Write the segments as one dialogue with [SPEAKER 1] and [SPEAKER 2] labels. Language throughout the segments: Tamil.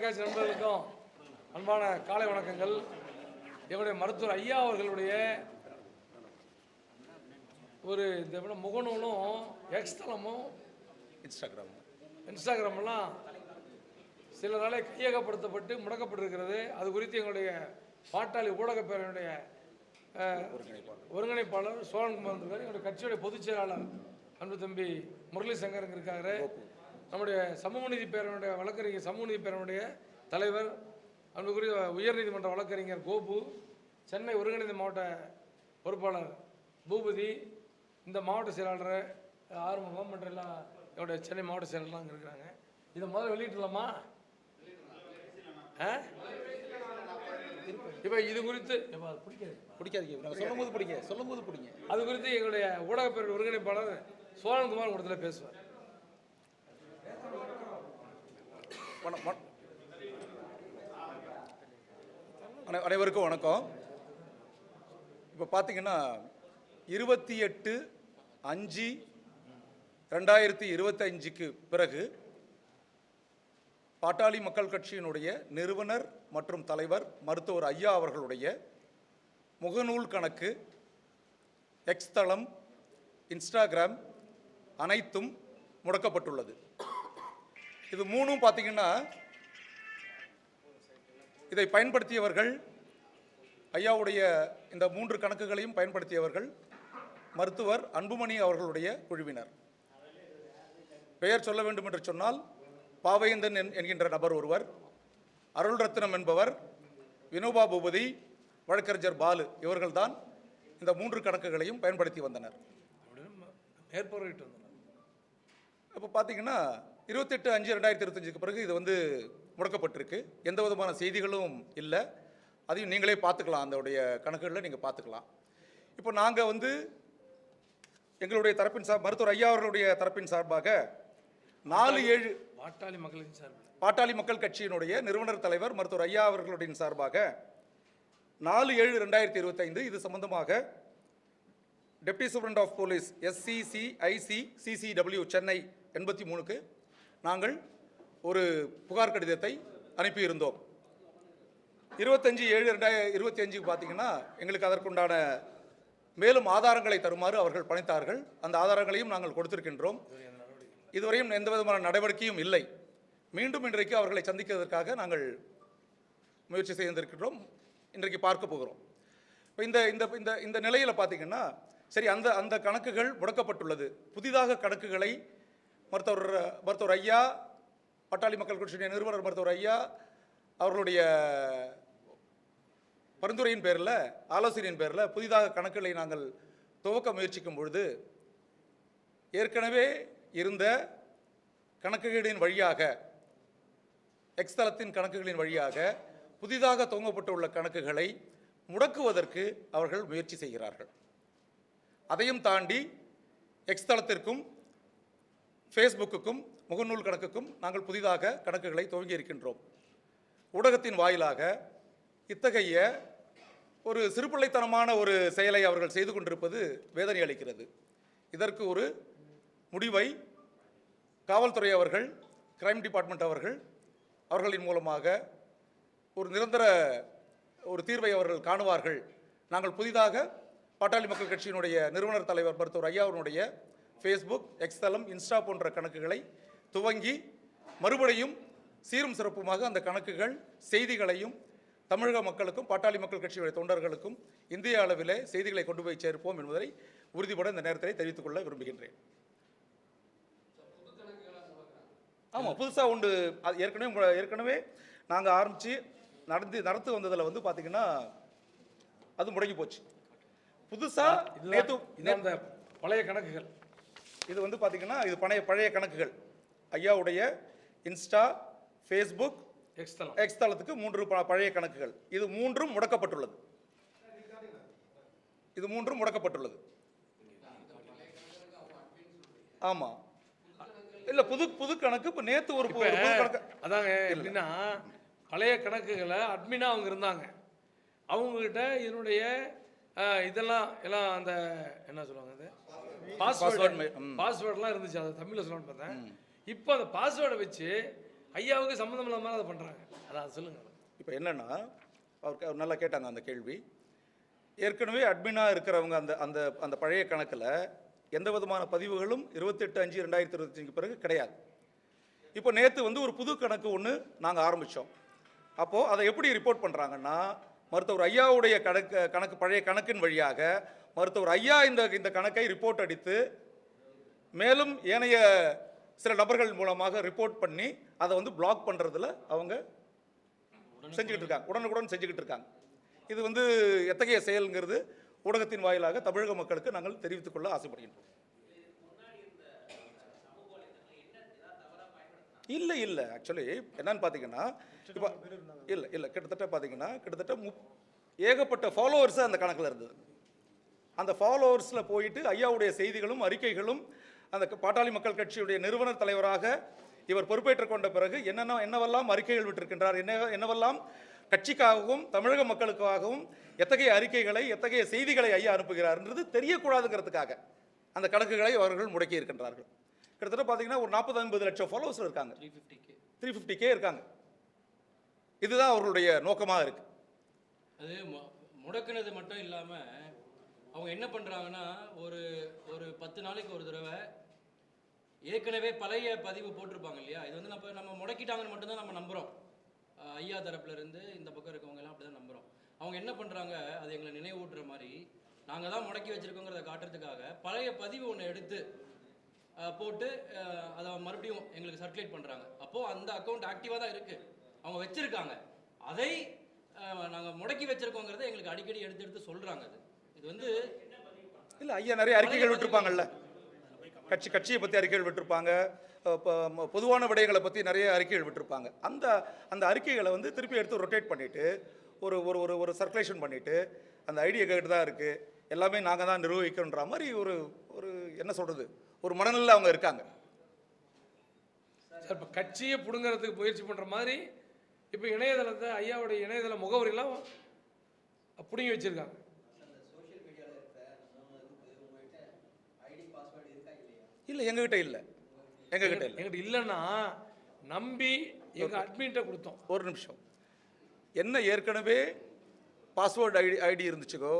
[SPEAKER 1] தொலைக்காட்சி நண்பர்களுக்கும் அன்பான காலை வணக்கங்கள். எங்களுடைய மருத்துவர் ஐயா அவர்களுடைய ஒரு இந்த முகநூலும் எக்ஸ்தலமும்
[SPEAKER 2] இன்ஸ்டாகிராம்
[SPEAKER 1] இன்ஸ்டாகிராமெல்லாம் சிலராலே கையகப்படுத்தப்பட்டு முடக்கப்பட்டிருக்கிறது. அது குறித்து எங்களுடைய பாட்டாளி ஊடகப் பேரவையுடைய அஹ், ஒருங்கிணைப்பாளர் சோழன்குமார் இருக்கார். எங்களுடைய கட்சியுடைய பொதுச் செயலாளர் அன்பு தம்பி முரளி சங்கர் இங்க இருக்காரு. நம்முடைய சமூக நீதி பேரவையுடைய வழக்கறிஞர் சமூக நீதி பேரவையுடைய தலைவர் அன்புக்குரிய உயர்நீதிமன்ற வழக்கறிஞர் கோபு சென்னை ஒருங்கிணைந்த மாவட்ட பொறுப்பாளர் பூபதி இந்த மாவட்ட செயலாளர் ஆறுமுகம் மற்றும் எல்லாம் என்னுடைய சென்னை மாவட்ட செயலாளர்லாம் அங்கே இருக்கிறாங்க. இதை முதல்ல வெளியிட்டலாமா ஆ? இப்போ இது குறித்து பிடிக்காது.
[SPEAKER 2] பிடிக்காதீங்க. நாங்கள் சொல்லும் போது பிடிங்க சொல்லும் போது பிடிங்க.
[SPEAKER 1] அது குறித்து எங்களுடைய ஊடகப்பிரிவு ஒருங்கிணைப்பாளர் சோழன்குமார் கூடத்தில் பேசுவார்.
[SPEAKER 2] அனைவருக்கும் வணக்கம். இப்போ பார்த்தீங்கன்னா இருபத்தி எட்டு அஞ்சு ரெண்டாயிரத்தி இருபத்தஞ்சுக்கு பிறகு பாட்டாளி மக்கள் கட்சியினுடைய நிறுவனர் மற்றும் தலைவர் மருத்துவர் ஐயா அவர்களுடைய முகநூல் கணக்கு எக்ஸ் தளம் இன்ஸ்டாகிராம் அனைத்தும் முடக்கப்பட்டுள்ளது. இது மூணும் பார்த்தீங்கன்னா இதை பயன்படுத்தியவர்கள் ஐயாவுடைய இந்த மூன்று கணக்குகளையும் பயன்படுத்தியவர்கள் மருத்துவர் அன்புமணி அவர்களுடைய குழுவினர். பெயர் சொல்ல வேண்டும் என்று சொன்னால் பாவேந்தன் என்- என்கின்ற நபர் ஒருவர் அருள் ரத்னம் என்பவர் வினோபா பூபதி வழக்கறிஞர் பாலு இவர்கள்தான் இந்த மூன்று கணக்குகளையும் பயன்படுத்தி வந்தனர்.
[SPEAKER 1] மேற்பார்வையிட்டு வந்தனர்.
[SPEAKER 2] இப்போ பார்த்தீங்கன்னா இருபத்தெட்டு அஞ்சு ரெண்டாயிரத்தி இருபத்தஞ்சுக்கு பிறகு இது வந்து முடக்கப்பட்டிருக்கு. எந்த விதமான செய்திகளும் இல்லை. அதையும் நீங்களே பார்த்துக்கலாம். அதோடைய கணக்குகளில் நீங்கள் பார்த்துக்கலாம். இப்போ நாங்கள் வந்து எங்களுடைய தரப்பின் சார் மருத்துவர் ஐயா அவர்களுடைய தரப்பின் சார்பாக நாலு ஏழு
[SPEAKER 1] பாட்டாளி மக்களின் சார்பில்
[SPEAKER 2] பாட்டாளி மக்கள் கட்சியினுடைய நிறுவனர் தலைவர் மருத்துவர் ஐயா அவர்களுடைய சார்பாக நாலு ஏழு ரெண்டாயிரத்தி இருபத்தைந்து இது சம்பந்தமாக deputy superintendent of police SCC IC CCW Chennai எண்பத்தி மூணுக்கு நாங்கள் ஒரு புகார் கடிதத்தை அனுப்பியிருந்தோம். இருபத்தஞ்சி ஏழு ரெண்டாயிரம் இருபத்தி அஞ்சுக்கு பார்த்தீங்கன்னா எங்களுக்கு அதற்குண்டான மேலும் ஆதாரங்களை தருமாறு அவர்கள் பணித்தார்கள். அந்த ஆதாரங்களையும் நாங்கள் கொடுத்திருக்கின்றோம். இதுவரையும் எந்த விதமான நடவடிக்கையும் இல்லை. மீண்டும் இன்றைக்கு அவர்களை சந்திக்கிறதற்காக நாங்கள் முயற்சி செய்திருக்கின்றோம். இன்றைக்கு பார்க்க போகிறோம். இப்போ இந்த இந்த இந்த இந்த நிலையில் பார்த்தீங்கன்னா சரி அந்த அந்த கணக்குகள் முடக்கப்பட்டுள்ளது. புதிதாக கணக்குகளை மருத்துவர் மருத்துவர் ஐயா பட்டாளி மக்கள் கட்சியுடைய நிறுவனர் மருத்துவர் ஐயா அவர்களுடைய பரிந்துரையின் பேரில் ஆலோசனையின் பேரில் புதிதாக கணக்குகளை நாங்கள் துவக்க முயற்சிக்கும் பொழுது ஏற்கனவே இருந்த கணக்குகளின் வழியாக எக்ஸ்தலத்தின் கணக்குகளின் வழியாக புதிதாக துவங்கப்பட்டுள்ள கணக்குகளை முடக்குவதற்கு அவர்கள் முயற்சி செய்கிறார்கள். அதையும் தாண்டி எக்ஸ்தலத்திற்கும் ஃபேஸ்புக்குக்கும் முகநூல் கணக்குக்கும் நாங்கள் புதிதாக கணக்குகளை துவங்கி இருக்கின்றோம். ஊடகத்தின் வாயிலாக இத்தகைய ஒரு சிறுபிள்ளைத்தனமான ஒரு செயலை அவர்கள் செய்து கொண்டிருப்பது வேதனை அளிக்கிறது. இதற்கு ஒரு முடிவை காவல்துறை அவர்கள் கிரைம் டிபார்ட்மெண்ட் அவர்கள் அவர்களின் மூலமாக ஒரு நிரந்தர ஒரு தீர்வை அவர்கள் காணுவார்கள். நாங்கள் புதிதாக பாட்டாளி மக்கள் கட்சியினுடைய நிறுவனர் தலைவர் மருத்துவர் ஐயாவினுடைய ஃபேஸ்புக் எக்ஸ் தளம் இன்ஸ்டா போன்ற கணக்குகளை துவங்கி மறுபடியும் சீரும் சிறப்புமாக அந்த கணக்குகள் செய்திகளையும் தமிழக மக்களுக்கும் பாட்டாளி மக்கள் கட்சியுடைய தொண்டர்களுக்கும் இந்திய அளவிலே செய்திகளை கொண்டு போய் சேர்ப்போம் என்பதை உறுதிபட இந்த நேரத்தில் தெரிவித்துக் கொள்ள விரும்புகின்றேன். ஆமாம் புதுசாக உண்டு. அது ஏற்கனவே ஏற்கனவே நாங்கள் ஆரம்பித்து நடந்து நடத்து வந்ததில் வந்து பார்த்தீங்கன்னா அது முடங்கி போச்சு. புதுசாக நேற்று
[SPEAKER 1] இது அந்த பழைய கணக்குகள்.
[SPEAKER 2] இது வந்து பார்த்தீங்கன்னா இது பழைய பழைய கணக்குகள். ஐயாவுடைய இன்ஸ்டா ஃபேஸ்புக்
[SPEAKER 1] எக்ஸ் தளம்
[SPEAKER 2] எக்ஸ் தளத்துக்கு மூன்று பழைய கணக்குகள். இது மூன்றும் முடக்கப்பட்டுள்ளது. இது மூன்றும் முடக்கப்பட்டுள்ளது. ஆமாம் இல்லை புது புது கணக்கு இப்போ நேற்று ஒரு புது கணக்கு.
[SPEAKER 1] அதாங்க எப்படின்னா பழைய கணக்குகளை அட்மினா அவங்க இருந்தாங்க. அவங்ககிட்ட இதனுடைய இதெல்லாம் எல்லாம் அந்த என்ன சொல்லுவாங்க பாஸ்வேர்டு. பாஸ்வேர்டெலாம் இருந்துச்சு அதை தமிழில் சொல்லணும்னு பார்த்தேன். இப்போ அந்த பாஸ்வேர்டை வச்சு ஐயாவுக்கு சம்மந்தம் இல்லாமல் அதை பண்ணுறாங்க அதான் சொல்லுங்கள்
[SPEAKER 2] இப்போ என்னன்னா அவர் நல்லா கேட்டாங்க அந்த கேள்வி. ஏற்கனவே அட்மினாக இருக்கிறவங்க அந்த அந்த அந்த பழைய கணக்கில் எந்த விதமான பதிவுகளும் இருபத்தெட்டு அஞ்சு ரெண்டாயிரத்தி இருபத்தஞ்சுக்கு பிறகு கிடையாது. இப்போ நேற்று வந்து ஒரு புது கணக்கு ஒன்று நாங்கள் ஆரம்பித்தோம் அப்போது அதை எப்படி ரிப்போர்ட் பண்ணுறாங்கன்னா மருத்துவர் ஐயாவுடைய கணக்கு கணக்கு பழைய கணக்கின் வழியாக மருத்துவர் ஐயா இந்த இந்த கணக்கை ரிப்போர்ட் அடித்து மேலும் ஏனைய சில நபர்கள் மூலமாக ரிப்போர்ட் பண்ணி அதை வந்து பிளாக் பண்ணுறதுல அவங்க செஞ்சுக்கிட்டு இருக்காங்க. உடனுக்குடன் செஞ்சுக்கிட்டு இருக்காங்க. இது வந்து எத்தகைய செயல்ங்கிறது ஊடகத்தின் வாயிலாக தமிழக மக்களுக்கு நாங்கள் தெரிவித்துக் கொள்ள ஆசைப்படுகின்றோம். இல்லை இல்லை. ஆக்சுவலி என்னன்னு பார்த்தீங்கன்னா இப்போ இல்லை இல்லை. கிட்டத்தட்ட பார்த்தீங்கன்னா கிட்டத்தட்ட முப் ஏகப்பட்ட ஃபாலோவர்ஸ் அந்த கணக்கில் இருந்தது. அந்த ஃபாலோவர்ஸில் போயிட்டு ஐயாவுடைய செய்திகளும் அறிக்கைகளும் அந்த பாட்டாளி மக்கள் கட்சியுடைய நிறுவனர் தலைவராக இவர் பொறுப்பேற்றுக் கொண்ட பிறகு என்னென்ன என்னவெல்லாம் அறிக்கைகள் விட்டிருக்கின்றார் என்ன என்னவெல்லாம் கட்சிக்காகவும் தமிழக மக்களுக்காகவும் எத்தகைய அறிக்கைகளை எத்தகைய செய்திகளை ஐயா அனுப்புகிறார்ன்றது தெரியக்கூடாதுங்கிறதுக்காக அந்த கணக்குகளை அவர்கள் முடக்கி இருக்கின்றார்கள் கிட்டத்தட்ட பார்த்தீங்கன்னா ஒரு நாற்பது ஐம்பது லட்சம் ஃபாலோவர்ஸ் இருக்காங்க.
[SPEAKER 3] Three fifty K
[SPEAKER 2] three fifty K இருக்காங்க. இதுதான் அவர்களுடைய நோக்கமாக இருக்கு.
[SPEAKER 3] அது முடக்குனது மட்டும் இல்லாமல் அவங்க என்ன பண்ணுறாங்கன்னா ஒரு ஒரு பத்து நாளைக்கு ஒரு தடவை ஏற்கனவே பழைய பதிவு போட்டிருப்பாங்க இல்லையா? இது வந்து நம்ம நம்ம முடக்கிட்டாங்கன்னு மட்டும்தான் நம்ம நம்புகிறோம் ஐயா தரப்புலேருந்து இந்த பக்கம் இருக்கவங்க எல்லாம் அப்படி தான் நம்புகிறோம் அவங்க என்ன பண்ணுறாங்க அது எங்களை நினைவூட்டுற மாதிரி நாங்கள் தான் முடக்கி வச்சுருக்கோங்கிறத காட்டுறதுக்காக பழைய பதிவு ஒன்று எடுத்து போட்டு அதை மறுபடியும் எங்களுக்கு சர்க்குலேட் பண்ணுறாங்க அப்போது அந்த அக்கௌண்ட் ஆக்டிவாக தான் இருக்குது அவங்க வச்சுருக்காங்க. அதை நாங்கள் முடக்கி வச்சுருக்கோங்கிறத எங்களுக்கு அடிக்கடி எடுத்து எடுத்து சொல்கிறாங்க அது. இது வந்து
[SPEAKER 2] இல்லை ஐயா நிறைய அறிக்கைகள் விட்டிருப்பாங்கல்ல. கட்சி கட்சியை பற்றி அறிக்கைகள் விட்டிருப்பாங்க. பொதுவான விடயங்களை பற்றி நிறைய அறிக்கைகள் விட்டிருப்பாங்க. அந்த அந்த அறிக்கைகளை வந்து திருப்பி எடுத்து ரொட்டேட் பண்ணிவிட்டு ஒரு ஒரு ஒரு ஒரு சர்க்குலேஷன் பண்ணிவிட்டு அந்த ஐடியா கேட்டு தான் இருக்குது எல்லாமே நாங்கள் தான் நிர்வகிக்கணுன்ற மாதிரி ஒரு ஒரு என்ன சொல்கிறது ஒரு மனநிலையில் அவங்க இருக்காங்க.
[SPEAKER 1] சார் இப்போ கட்சியை பிடுங்கிறதுக்கு முயற்சி பண்ணுற மாதிரி இப்போ இணையதளத்தை ஐயாவுடைய இணையதள முகவரியெல்லாம் பிடுங்கி வச்சுருக்காங்க.
[SPEAKER 2] இல்லை எங்ககிட்ட இல்லை. எங்ககிட்ட இல்லை.
[SPEAKER 1] எங்கிட்ட இல்லைன்னா நம்பி எங்கள் அட்மின்ட்ட கொடுத்தோம்.
[SPEAKER 2] ஒரு நிமிஷம். என்ன ஏற்கனவே பாஸ்வேர்டு ஐடி ஐடி இருந்துச்சுக்கோ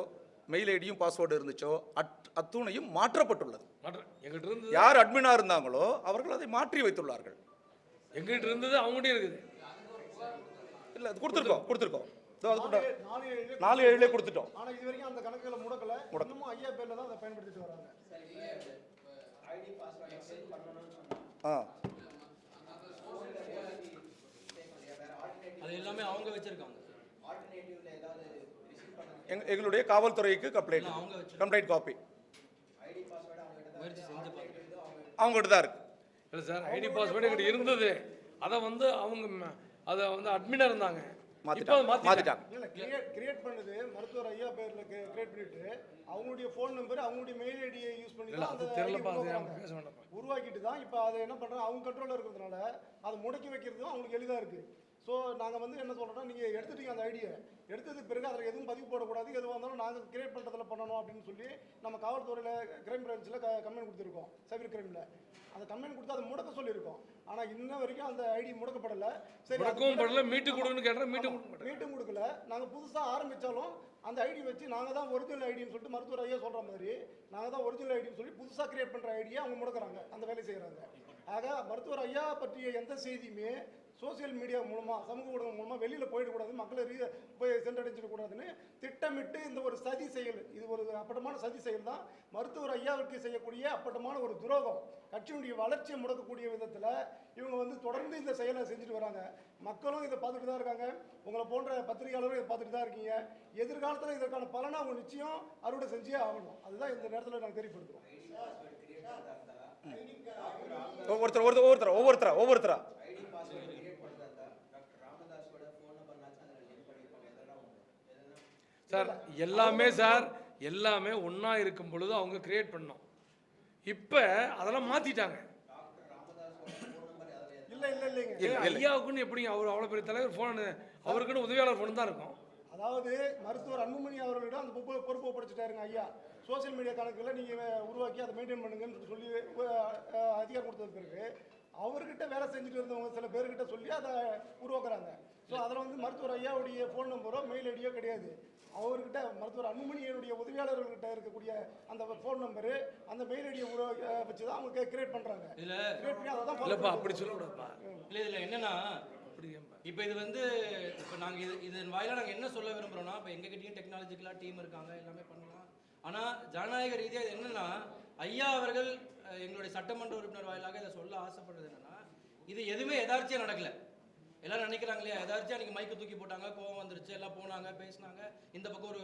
[SPEAKER 2] மெயில் ஐடியும் பாஸ்வேர்டு இருந்துச்சோ அட் அத்துணையும் மாற்றப்பட்டுள்ளது.
[SPEAKER 1] மற்ற எங்கிட்ட இருந்தது
[SPEAKER 2] யார் அட்மினாக இருந்தாங்களோ அவர்கள் அதை மாற்றி வைத்துள்ளார்கள்.
[SPEAKER 1] எங்கிட்ட இருந்தது அவங்ககிட்டயும் இருக்குது.
[SPEAKER 2] இல்லை அது கொடுத்துருக்கோம் கொடுத்துருக்கோம். இதோ அது கூட
[SPEAKER 4] நாலு ஏழு
[SPEAKER 2] நாலு ஏழுலே கொடுத்துட்டோம்.
[SPEAKER 4] ஆனா இது வரைக்கும் அந்த கணக்குகளை முடக்கல. இன்னமும் ஐயா பேர்ல தான் அதை பயன்படுத்திட்டு வராங்க.
[SPEAKER 2] ஆ.
[SPEAKER 3] அது எல்லாமே அவங்க வச்சுருக்காங்க.
[SPEAKER 2] எங் எங்களுடைய காவல்துறைக்கு கம்ப்ளைண்ட். கம்ப்ளைண்ட் காப்பி அவங்ககிட்ட தான் இருக்கு.
[SPEAKER 1] இல்லை சார் ஐடி பாஸ்வேர்டு எங்கிட்ட இருந்தது. அதை வந்து அவங்க அதை வந்து அட்மினாக இருந்தாங்க.
[SPEAKER 2] மாற்றிட்டாங்க
[SPEAKER 4] இல்ல கிரியேட் கிரியேட் பண்ணது மருத்துவர் ஐயா பேர்ல கிரியேட் பண்ணிட்டு அவங்களுடைய ஃபோன் நம்பர் அவங்களுடைய மெயில் ஐடியை யூஸ் பண்ணி
[SPEAKER 1] அது
[SPEAKER 4] உருவாக்கிட்டு தான் இப்போ அதை என்ன பண்ணுறாங்க அவங்க கண்ட்ரோலில் இருக்கிறதுனால அதை முடக்கி வைக்கிறதும் அவங்களுக்கு எளிதாக இருக்குது ஸோ நாங்கள் வந்து என்ன சொல்கிறோம்னா நீங்கள் எடுத்துட்டீங்க அந்த ஐடியை எடுத்ததுக்கு பிறகு அதில் எதுவும் பதிவு போடக்கூடாது எதுவாக இருந்தாலும் நாங்கள் கிரியேட் பண்ணுறதுல பண்ணணும் அப்படின்னு சொல்லி நம்ம காவல்துறையில் கிரைம் பிரான்ச்சில் கம்ப்ளைண்ட் கொடுத்துருக்கோம் சைபர் கிரைமில் அந்த கம்ப்ளைண்ட் கொடுத்து அதை முடக்க சொல்லியிருக்கோம். ஆனால் இன்ன வரைக்கும் அந்த ஐடி முடக்கப்படலை. சரி
[SPEAKER 1] முடக்கவும் படல மீட்டு கொடுன்னு கேட்டால் மீட்டு கொடுக்க
[SPEAKER 4] மீட்டும் கொடுக்கல. நாங்கள் புதுசாக ஆரம்பித்தாலும் அந்த ஐடி வச்சு நாங்கள் தான் ஒரிஜினல் ஐடின்னு சொல்லிட்டு மருத்துவர் ஐயா சொல்கிற மாதிரி நாங்கள் தான் ஒரிஜினல் ஐடின்னு சொல்லி புதுசாக கிரியேட் பண்ணுற ஐடியா அவங்க முடக்குறாங்க. அந்த வேலை செய்கிறாங்க ஆக மருத்துவர் ஐயா பற்றிய எந்த செய்தியுமே சோஷியல் மீடியா மூலமாக சமூக ஊடகம் மூலமாக வெளியில் போயிடக்கூடாது மக்களை ரீ போய் சென்றடைஞ்சிடக்கூடாதுன்னு திட்டமிட்டு இந்த ஒரு சதி செயல் இது ஒரு அப்பட்டமான சதி செயல் தான். மருத்துவர் ஐயாவிற்கு செய்யக்கூடிய அப்பட்டமான ஒரு துரோகம். கட்சியினுடைய வளர்ச்சியை முடக்கக்கூடிய விதத்தில் இவங்க வந்து தொடர்ந்து இந்த செயலை செஞ்சுட்டு வராங்க. மக்களும் இதை பார்த்துட்டு தான் இருக்காங்க. உங்களை போன்ற பத்திரிகையாளரும் இதை பார்த்துட்டு தான் இருக்கீங்க. எதிர்காலத்தில் இதற்கான பலனை அவங்க நிச்சயம் அறுவடை செஞ்சே ஆகணும். அதுதான் இந்த நேரத்தில் நாங்கள் தெரியப்படுத்துகிறோம்
[SPEAKER 2] ஒவ்வொருத்தர் ஒருத்தர் ஒவ்வொருத்தரா ஒவ்வொருத்தரா ஒவ்வொருத்தரா.
[SPEAKER 1] சார் எல்லாமே சார் எல்லாமே ஒன்றா இருக்கும் பொழுது அவங்க கிரியேட் பண்ணோம். இப்போ அதெல்லாம் மாற்றிட்டாங்க
[SPEAKER 4] இல்லை இல்லை இல்லைங்க.
[SPEAKER 2] இல்ல, இல்ல.
[SPEAKER 1] ஐயாவுக்குன்னு எப்படிங்க? அவர் அவ்வளோ பெரிய தலைவர் ஃபோன் அவருக்குன்னு உதவியாளர் ஃபோன் தான் இருக்கும்.
[SPEAKER 4] அதாவது மருத்துவர் அன்புமணி அவர்களிடம் அந்த பொறுப்பு பொறுப்பு ஒப்படைச்சிட்டாருங்க ஐயா. சோஷியல் மீடியா கணக்குகளை நீங்கள் உருவாக்கி அதை மெயின்டைன் பண்ணுங்கன்னு சொல்லி அதிகாரம் கொடுத்தது பிறகு அவர்கிட்ட வேலை செஞ்சுட்டு இருந்தவங்க சில பேர்கிட்ட சொல்லி அதை உருவாக்குறாங்க. ஸோ அதில் வந்து மருத்துவர் ஐயாவுடைய ஃபோன் நம்பரோ மெயில் ஐடியோ கிடையாது. அவர்கிட்ட மருத்துவர் அன்புமணியனுடைய உதவியாளர்கள்கிட்ட இருக்கக்கூடிய அந்த ஃபோன் நம்பரு அந்த மெயில் ஐடியை வச்சு தான் அவங்க கிரியேட் பண்ணுறாங்க
[SPEAKER 3] இதுல
[SPEAKER 4] கிரியேட் பண்ணி அதை தான்.
[SPEAKER 1] அப்படி சொல்லக்கூடாதுப்பா.
[SPEAKER 3] இல்ல இதுல என்னன்னா? இப்போ இது வந்து இப்போ நாங்கள் இது இதன் வாயிலாக நாங்கள் என்ன சொல்ல விரும்புகிறோம்னா இப்போ எங்ககிட்டயும் டெக்னாலஜிக்கலாக டீம் இருக்காங்க எல்லாமே பண்ணலாம். ஆனால் ஜனநாயக ரீதியாக இது என்னென்னா ஐயா அவர்கள் எங்களுடைய சட்டமன்ற உறுப்பினர் வாயிலாக இதை சொல்ல ஆசைப்படுறது என்னென்னா இது எதுவுமே எதார்ச்சியாக நடக்கலை. எல்லாம் நினைக்கிறாங்க இல்லையா எதாச்சும் அன்றைக்கி மைக்கு தூக்கி போட்டாங்க கோவம் வந்துருச்சு எல்லாம் போனாங்க பேசினாங்க. இந்த பக்கம் ஒரு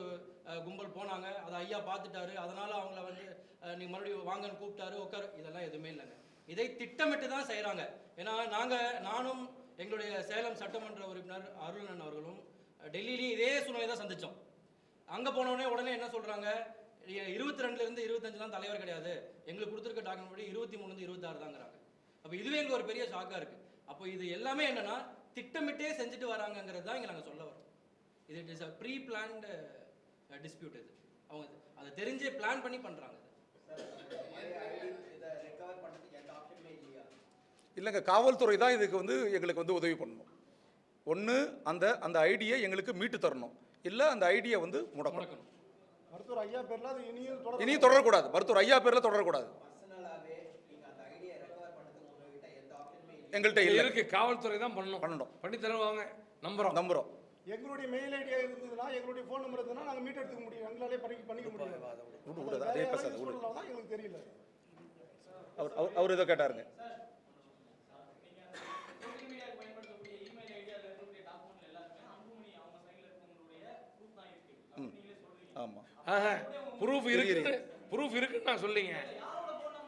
[SPEAKER 3] கும்பல் போனாங்க அதை ஐயா பார்த்துட்டாரு அதனால் அவங்கள வந்து நீங்கள் நீ மறுபடியும் வாங்கன்னு கூப்பிட்டாரு உட்காரு. இதெல்லாம் எதுவுமே இல்லைங்க. இதை திட்டமிட்டு தான் செய்கிறாங்க ஏன்னா நாங்கள் நானும் எங்களுடைய சேலம் சட்டமன்ற உறுப்பினர் அருளன் அவர்களும் டெல்லியிலேயும் இதே சூழ்நிலை தான் சந்தித்தோம் அங்கே போனோடனே உடனே என்ன சொல்கிறாங்க இருபத்தி ரெண்டுலேருந்து இருபத்தஞ்சு தான் தலைவர் கிடையாது. எங்களுக்கு கொடுத்துருக்க டாக்குமெண்ட் படி இருபத்தி மூணுலேருந்து இருபத்தாறு தாங்கிறாங்க அப்போ இதுவே எங்களுக்கு ஒரு பெரிய ஷாக்காக இருக்குது அப்போ இது எல்லாமே என்னன்னா திட்டமிட்டே செஞ்சுட்டு வராங்கங்கிறது தான் இங்கே நாங்கள் சொல்ல வரோம். இது it is a pre planned dispute இது. அவங்க அதை தெரிஞ்சே பிளான் பண்ணி பண்ணுறாங்க
[SPEAKER 2] இல்லைங்க காவல்துறை தான் இதுக்கு வந்து எங்களுக்கு வந்து உதவி பண்ணணும். ஒன்று அந்த அந்த ஐடியை எங்களுக்கு மீட்டு தரணும். இல்லை அந்த ஐடியை வந்து முடக்கணும்.
[SPEAKER 4] மருத்துவர் ஐயா பேர்ல அது இனியும் தொடர்
[SPEAKER 2] இனி தொடரக்கூடாது. மருத்துவர் ஐயா பேரில் தொடரக்கூடாது. எங்கள்கிட்ட இல்லை.
[SPEAKER 1] இருக்கு. காவல்துறை தான் பண்ணணும்.
[SPEAKER 2] பண்ணணும்.
[SPEAKER 1] பண்ணி தருவாங்க நம்புறோம்.
[SPEAKER 2] நம்புகிறோம்
[SPEAKER 4] எங்களுடைய மெயில் ஐடியா இருந்ததுன்னா எங்களுடைய ஃபோன் நம்பர் இருந்ததுன்னா நாங்கள் மீட் எடுத்துக்க முடியும். எங்களாலே பண்ணி பண்ணிக்க முடியும்.
[SPEAKER 2] விடு
[SPEAKER 4] அது
[SPEAKER 2] பேசாது
[SPEAKER 4] எங்களுக்கு தெரியல.
[SPEAKER 2] அவர் அவர் அவர் இதை கேட்டாருங்க ம் ஆமாம்
[SPEAKER 1] ப்ரூஃப் இருக்கு. ப்ரூஃப் இருக்குன்னு நான் சொல்லிங்க.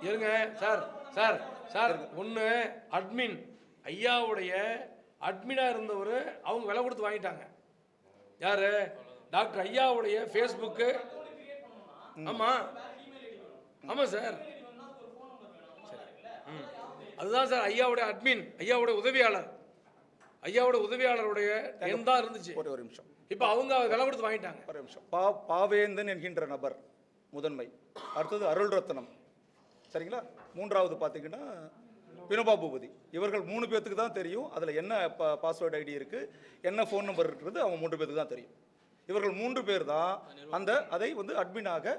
[SPEAKER 1] இருங்க சார் சார் சார் ஒன்று அட்மின் ஐயாவுடைய அட்மினாக இருந்தவர் அவங்க விலை கொடுத்து வாங்கிட்டாங்க. யாரு? டாக்டர் ஐயாவுடைய ஃபேஸ்புக்கு ஆமாம் ஆமாம் சார். ம். அதுதான் சார் ஐயாவுடைய அட்மின் ஐயாவுடைய உதவியாளர். ஐயாவுடைய உதவியாளருடைய எண் தான் இருந்துச்சு.
[SPEAKER 2] ஒரே ஒரு நிமிஷம்.
[SPEAKER 1] இப்போ அவங்க விலை கொடுத்து வாங்கிட்டாங்க.
[SPEAKER 2] ஒரு நிமிஷம். பா பாவேந்தன் என்கின்ற நபர் முதன்மை. அடுத்தது அருள் ரத்னம் சரிங்களா? மூன்றாவது பார்த்தீங்கன்னா வினோபா பூபதி இவர்கள் மூணு பேர்த்துக்கு தான் தெரியும். அதில் என்ன பா பாஸ்வேர்டு ஐடி இருக்குது என்ன ஃபோன் நம்பர் இருக்கிறது அவங்க மூன்று பேர்த்துக்கு தான் தெரியும். இவர்கள் மூன்று பேர் தான் அந்த அதை வந்து அட்மினாக